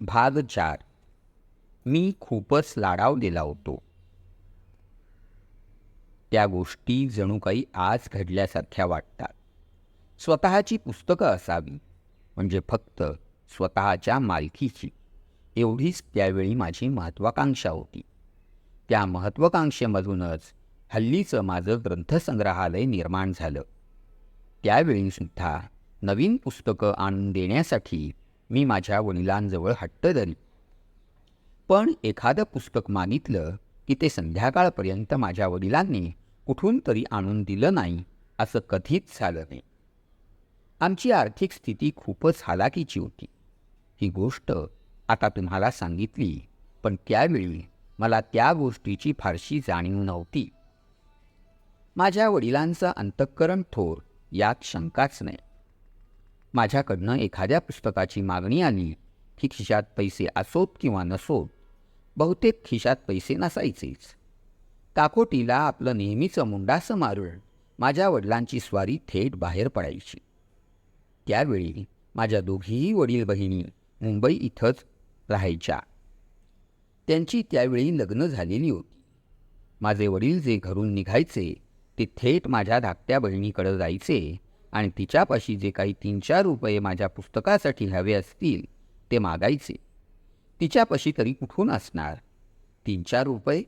भाग चार. मी खूपच लाडावलेला होतो. त्या गोष्टी जणू काही आज घडल्यासारख्या वाटतात. स्वतःची पुस्तकं असावी म्हणजे फक्त स्वतःच्या मालकीची. एवढीच त्यावेळी माझी महत्त्वाकांक्षा होती. त्या महत्त्वाकांक्षेमधूनच हल्लीचं माझं ग्रंथसंग्रहालय निर्माण झालं. त्यावेळीसुद्धा नवीन पुस्तकं आणून देण्यासाठी मी माझ्या वडिलांजवळ हट्ट धरली पण एखादं पुस्तक मागितलं की ते संध्याकाळपर्यंत माझ्या वडिलांनी कुठून तरी आणून दिलं नाही असं कधीच झालं नाही. आमची आर्थिक स्थिती खूपच हालाकीची होती. ही गोष्ट आता तुम्हाला सांगितली पण त्यावेळी मला त्या गोष्टीची फारशी जाणीव नव्हती. माझ्या वडिलांचं अंतःकरण थोर यात शंकाच नाही. माझ्याकडनं एखाद्या पुस्तकाची मागणी आली की खिशात पैसे असोत किंवा नसोत बहुतेक खिशात पैसे नसायचेच. काकोटीला आपलं नेहमीचं मुंडासं मारून माझ्या वडिलांची स्वारी थेट बाहेर पडायची. त्यावेळी माझ्या दोघीही वडील बहिणी मुंबई इथंच राहायच्या. त्यांची त्यावेळी लग्न झालेली होती. माझे वडील जे घरून निघायचे ते थेट माझ्या धाकट्या बहिणीकडं जायचे आणि तिच्यापाशी जे काही तीन चार रुपये माझ्या पुस्तकासाठी हवे असतील ते मागायचे. तिच्यापाशी तरी कुठून असणार? तीन चार रुपये?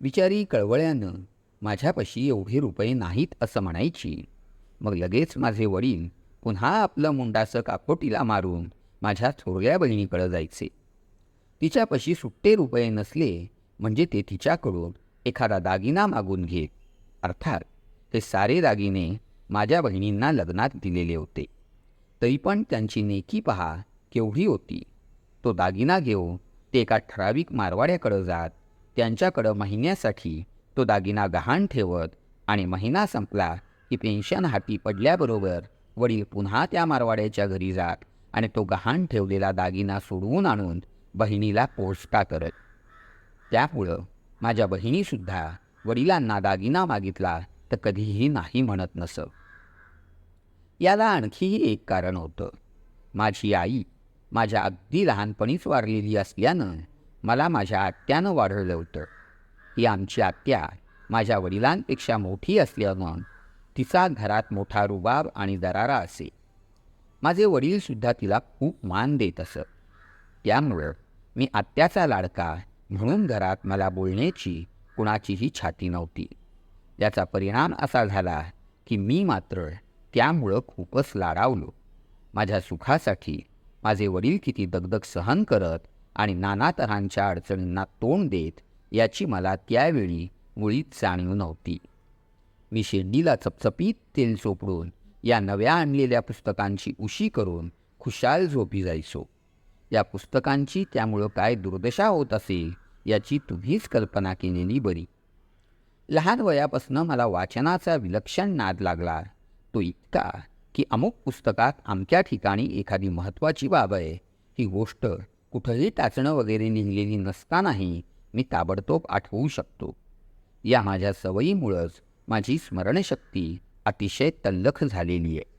बिचारी कळवळ्यानं माझ्यापाशी एवढे रुपये नाहीत असं म्हणायची. मग लगेच माझे वडील पुन्हा आपलं मुंडासं काकोटीला मारून माझ्या थोरल्या बहिणीकडं जायचे. तिच्यापाशी सुट्टे रुपये नसले म्हणजे ते तिच्याकडून एखादा दागिना मागून घेत. अर्थात ते सारे दागिने माझ्या बहिणींना लग्नात दिलेले होते. तरी पण त्यांची नेकी पहा केवढी होती. तो दागिना घेऊन ते एका ठराविक मारवाड्याकडं जात त्यांच्याकडं महिन्यासाठी तो दागिना गहाण ठेवत आणि महिना संपला की पेन्शन हाती पडल्याबरोबर वडील पुन्हा त्या मारवाड्याच्या घरी जात आणि तो गहाण ठेवलेला दागिना सोडवून आणून बहिणीला पोचता करत. त्यामुळं माझ्या बहिणीसुद्धा वडिलांना दागिना मागितला तर कधीही नाही म्हणत नसं. याला आणखीही एक कारण होतं. माझी आई माझ्या अगदी लहानपणीच वारलेली असल्यानं मला माझ्या आत्यानं वाढवलं होतं. ही आमची आत्या माझ्या वडिलांपेक्षा मोठी असल्यानं तिचा घरात मोठा रुबाब आणि दरारा असे. माझे वडीलसुद्धा तिला खूप मान देत असत त्यामुळं मी आत्याचा लाडका म्हणून घरात मला बोलण्याची कुणाचीही छाती नव्हती. याचा परिणाम असा झाला की मी मात्र त्यामुळं खूपच लाडावलो. माझ्या सुखासाठी माझे वडील किती दगदग सहन करत आणि नाना तऱ्हांच्या अडचणींना तोंड देत याची मला त्यावेळी मुळीच जाणीव नव्हती. मी शेंडीला चपचपीत तेल चोपडून या नव्या आणलेल्या पुस्तकांची उशी करून खुशाल झोपी जायचो. या पुस्तकांची त्यामुळं काय दुर्दशा होत असेल याची तुम्हीच कल्पना केलेली बरी. लहान वयापासून मला वाचनाचा विलक्षण नाद लागला. तो इतका की अमुक पुस्तकात आमच्या ठिकाणी एखादी महत्त्वाची बाब आहे. ही गोष्ट कुठंही टाचणं वगैरे लिहिलेली नसतानाही मी ताबडतोब आठवू शकतो. या माझ्या सवयीमुळंच माझी स्मरणशक्ती अतिशय तल्लख झालेली आहे.